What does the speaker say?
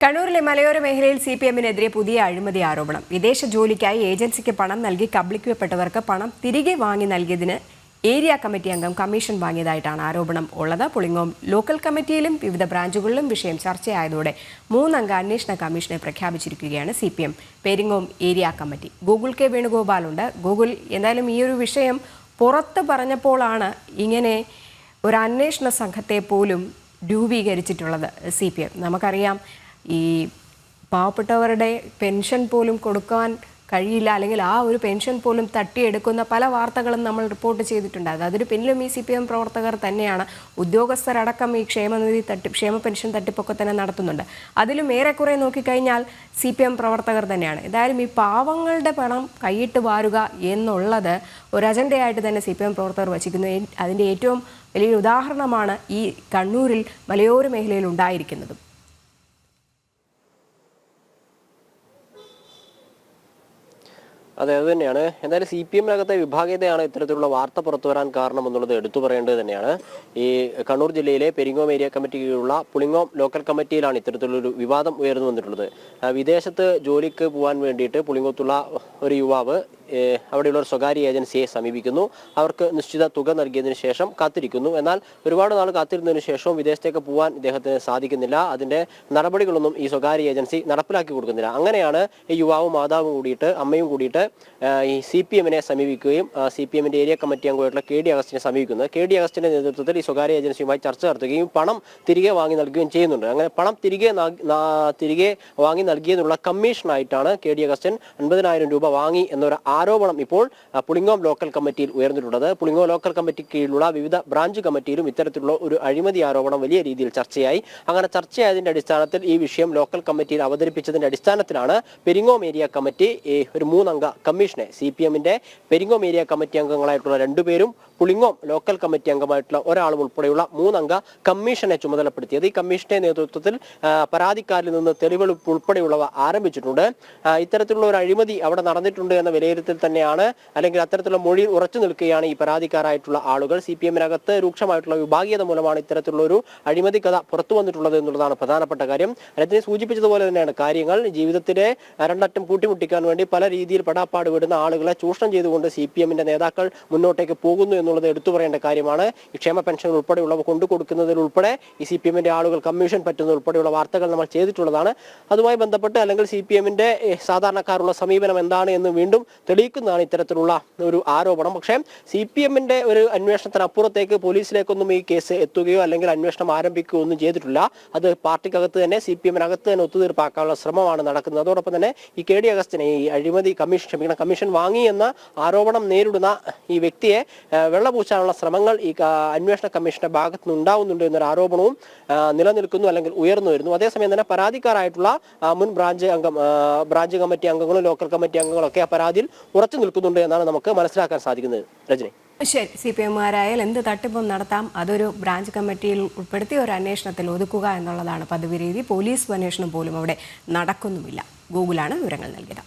കണ്ണൂരിലെ മലയോര മേഖലയിൽ സി പി എമ്മിനെതിരെ പുതിയ അഴിമതി ആരോപണം. വിദേശ ജോലിക്കായി ഏജൻസിക്ക് പണം നൽകി കബളിക്കപ്പെട്ടവർക്ക് പണം തിരികെ വാങ്ങി നൽകിയതിന് ഏരിയ കമ്മിറ്റി അംഗം കമ്മീഷൻ വാങ്ങിയതായിട്ടാണ് ആരോപണം ഉള്ളത്. പുളിങ്ങോം ലോക്കൽ കമ്മിറ്റിയിലും വിവിധ ബ്രാഞ്ചുകളിലും വിഷയം ചർച്ചയായതോടെ മൂന്നംഗ അന്വേഷണ കമ്മീഷനെ പ്രഖ്യാപിച്ചിരിക്കുകയാണ് C P M. Peringome area committee. Google K വേണുഗോപാലുണ്ട്. Google എന്തായാലും ഈ ഒരു വിഷയം പുറത്ത് പറഞ്ഞപ്പോഴാണ് ഇങ്ങനെ ഒരു അന്വേഷണ സംഘത്തെ പോലും രൂപീകരിച്ചിട്ടുള്ളത് സി പി എം. നമുക്കറിയാം ഈ പാവപ്പെട്ടവരുടെ പെൻഷൻ പോലും കൊടുക്കാൻ കഴിയില്ല അല്ലെങ്കിൽ ആ ഒരു പെൻഷൻ പോലും തട്ടിയെടുക്കുന്ന പല വാർത്തകളും നമ്മൾ റിപ്പോർട്ട് ചെയ്തിട്ടുണ്ട് അത് അതിന് പിന്നിലും ഈ സി പി എം പ്രവർത്തകർ തന്നെയാണ്. ഉദ്യോഗസ്ഥരടക്കം ഈ ക്ഷേമനിധി തട്ടി ക്ഷേമ പെൻഷൻ തട്ടിപ്പൊക്കെ തന്നെ നടത്തുന്നുണ്ട്. അതിലും ഏറെക്കുറെ നോക്കിക്കഴിഞ്ഞാൽ സി പി എം പ്രവർത്തകർ തന്നെയാണ്. എന്തായാലും ഈ പാവങ്ങളുടെ പണം കൈയിട്ട് വാരുക എന്നുള്ളത് ഒരു അജണ്ടയായിട്ട് തന്നെ സി പി എം പ്രവർത്തകർ വച്ചിരിക്കുന്നു. അതിന്റെ ഏറ്റവും വലിയൊരു ഉദാഹരണമാണ് ഈ കണ്ണൂരിൽ മലയോര മേഖലയിൽ ഉണ്ടായിരിക്കുന്നതും. അതെ അത് തന്നെയാണ്. എന്തായാലും സി പി എമ്മിനകത്തെ വിഭാഗീയതയാണ് ഇത്തരത്തിലുള്ള വാർത്ത പുറത്തു വരാൻ കാരണം എന്നുള്ളത് എടുത്തു പറയേണ്ടത് തന്നെയാണ്. ഈ കണ്ണൂർ ജില്ലയിലെ പെരിങ്ങോം ഏരിയ കമ്മിറ്റി കീഴിലുള്ള പുളിങ്ങോം ലോക്കൽ കമ്മിറ്റിയിലാണ് ഇത്തരത്തിലുള്ളൊരു വിവാദം ഉയർന്നു വന്നിട്ടുള്ളത്. വിദേശത്ത് ജോലിക്ക് പോകാൻ വേണ്ടിയിട്ട് പുളിങ്ങോത്തുള്ള ഒരു യുവാവ് അവിടെയുള്ള ഒരു സ്വകാര്യ ഏജൻസിയെ സമീപിക്കുന്നു. അവർക്ക് നിശ്ചിത തുക നൽകിയതിന് ശേഷം കാത്തിരിക്കുന്നു. എന്നാൽ ഒരുപാട് നാൾ കാത്തിരുന്നതിന് ശേഷവും വിദേശത്തേക്ക് പോകാൻ ഇദ്ദേഹത്തിന് സാധിക്കുന്നില്ല. അതിന്റെ നടപടികളൊന്നും ഈ സ്വകാര്യ ഏജൻസി നടപ്പിലാക്കി കൊടുക്കുന്നില്ല. അങ്ങനെയാണ് ഈ യുവാവും മാതാവും കൂടിയിട്ട് അമ്മയും കൂടിയിട്ട് ഈ സി പി എമ്മിനെ സമീപിക്കുകയും സി പി എമ്മിന്റെ ഏരിയ കമ്മിറ്റി അംഗമായിട്ടുള്ള കെ ഡി അഗസ്റ്റിനെ സമീപിക്കുന്നത്. കെ ഡി അഗസ്റ്റിന്റെ നേതൃത്വത്തിൽ ഈ സ്വകാര്യ ഏജൻസിയുമായി ചർച്ച നടത്തുകയും പണം തിരികെ വാങ്ങി നൽകുകയും ചെയ്യുന്നുണ്ട്. അങ്ങനെ പണം തിരികെ തിരികെ വാങ്ങി നൽകിയതിനുള്ള കമ്മീഷനായിട്ടാണ് കെ ഡി അഗസ്റ്റിൻ അൻപതിനായിരം രൂപ വാങ്ങി എന്നൊരു ആരോപണം ഇപ്പോൾ പുളിങ്ങോം ലോക്കൽ കമ്മിറ്റിയിൽ ഉയർന്നിട്ടുള്ളത്. പുളിങ്ങോം ലോക്കൽ കമ്മിറ്റി കീഴിലുള്ള വിവിധ ബ്രാഞ്ച് കമ്മിറ്റിയിലും ഇത്തരത്തിലുള്ള ഒരു അഴിമതി ആരോപണം വലിയ രീതിയിൽ ചർച്ചയായി. അങ്ങനെ ചർച്ചയായതിന്റെ അടിസ്ഥാനത്തിൽ ഈ വിഷയം ലോക്കൽ കമ്മിറ്റിയിൽ അവതരിപ്പിച്ചതിന്റെ അടിസ്ഥാനത്തിലാണ് പെരിങ്ങോം ഏരിയ കമ്മിറ്റി ഒരു മൂന്നംഗ കമ്മീഷനെ സി പി എമ്മിന്റെ പെരിങ്ങോം ഏരിയ കമ്മിറ്റി അംഗങ്ങളായിട്ടുള്ള രണ്ടുപേരും പുളിങ്ങോം ലോക്കൽ കമ്മിറ്റി അംഗമായിട്ടുള്ള ഒരാളും ഉൾപ്പെടെയുള്ള മൂന്നംഗ കമ്മീഷനെ ചുമതലപ്പെടുത്തിയത്. ഈ കമ്മീഷന്റെ നേതൃത്വത്തിൽ പരാതിക്കാരിൽ നിന്ന് തെളിവെടുപ്പ് ഉൾപ്പെടെയുള്ളവ ആരംഭിച്ചിട്ടുണ്ട്. ഇത്തരത്തിലുള്ള ഒരു അഴിമതി അവിടെ നടന്നിട്ടുണ്ട് എന്ന വിലയിരുത്തൽ തന്നെയാണ് അല്ലെങ്കിൽ അത്തരത്തിലുള്ള മൊഴി ഉറച്ചു നിൽക്കുകയാണ് ഈ പരാതിക്കാരായിട്ടുള്ള ആളുകൾ. സി പി എമ്മിനകത്ത് രൂക്ഷമായിട്ടുള്ള വിഭാഗീയത മൂലമാണ് ഇത്തരത്തിലുള്ള ഒരു അഴിമതി കഥ പുറത്തു വന്നിട്ടുള്ളത് എന്നുള്ളതാണ് പ്രധാനപ്പെട്ട കാര്യം. രജനി സൂചിപ്പിച്ചതുപോലെ തന്നെയാണ് കാര്യങ്ങൾ. ജീവിതത്തിലെ രണ്ടറ്റം കൂട്ടിമുട്ടിക്കാൻ വേണ്ടി പല രീതിയിൽ പടാപ്പാട് വിടുന്ന ആളുകളെ ചൂഷണം ചെയ്തുകൊണ്ട് സി പി എമ്മിന്റെ നേതാക്കൾ മുന്നോട്ടേക്ക് പോകുന്നു എന്നുള്ളത് എടുത്തു പറയേണ്ട കാര്യമാണ്. ഈ ക്ഷേമ പെൻഷൻ ഉൾപ്പെടെയുള്ളവ കൊണ്ടു കൊടുക്കുന്നതിൽ ഉൾപ്പെടെ ഈ സി പി എമ്മിന്റെ ആളുകൾ കമ്മീഷൻ പറ്റുന്നത് ഉൾപ്പെടെയുള്ള വാർത്തകൾ നമ്മൾ ചെയ്തിട്ടുള്ളതാണ്. അതുമായി ബന്ധപ്പെട്ട് അല്ലെങ്കിൽ സി പി എമ്മിന്റെ സാധാരണക്കാരുള്ള സമീപനം എന്താണ് എന്ന് വീണ്ടും തെളിയിക്കുന്നതാണ് ഇത്തരത്തിലുള്ള ഒരു ആരോപണം. പക്ഷേ സി പി എമ്മിന്റെ ഒരു അന്വേഷണത്തിന് അപ്പുറത്തേക്ക് പോലീസിലേക്കൊന്നും ഈ കേസ് എത്തുകയോ അല്ലെങ്കിൽ അന്വേഷണം ആരംഭിക്കുകയോ ഒന്നും ചെയ്തിട്ടില്ല. അത് പാർട്ടിക്കകത്ത് തന്നെ സി പി എമ്മിനകത്ത് തന്നെ ഒത്തുതീർപ്പാക്കാനുള്ള ശ്രമമാണ് നടക്കുന്നത്. അതോടൊപ്പം തന്നെ ഈ കെ ഡി അഗസ്റ്റിനെ ഈ അഴിമതി കമ്മീഷൻ ക്ഷമിക്കണം കമ്മീഷൻ വാങ്ങി എന്ന ആരോപണം നേരിടുന്ന ഈ വ്യക്തിയെ വെള്ളപൂശാനുള്ള ശ്രമങ്ങൾ ഈ അന്വേഷണ കമ്മീഷന്റെ ഭാഗത്ത് നിന്ന് ഉണ്ടാവുന്നുണ്ട് എന്നൊരു ആരോപണവും നിലനിൽക്കുന്നു അല്ലെങ്കിൽ ഉയർന്നു വരുന്നു. അതേസമയം തന്നെ പരാതിക്കാരായിട്ടുള്ള മുൻ ബ്രാഞ്ച് അംഗം ബ്രാഞ്ച് കമ്മിറ്റി അംഗങ്ങളും ലോക്കൽ കമ്മിറ്റി അംഗങ്ങളും ഒക്കെ ആ പരാതിയിൽ ഉറച്ചു നിൽക്കുന്നുണ്ട് എന്നാണ് നമുക്ക് മനസ്സിലാക്കാൻ സാധിക്കുന്നത്. രജനി. ശരി സി പി എമ്മുകാരായാൽ എന്ത് തട്ടിപ്പും നടത്താം അതൊരു ബ്രാഞ്ച് കമ്മിറ്റിയിൽ ഉൾപ്പെടുത്തി ഒരു അന്വേഷണത്തിൽ ഒതുക്കുക എന്നുള്ളതാണ് പതിവ് രീതി. പോലീസ് അന്വേഷണം പോലും അവിടെ നടക്കുന്നുമില്ല. ഗൂഗിളാണ് വിവരങ്ങൾ നൽകിയത്.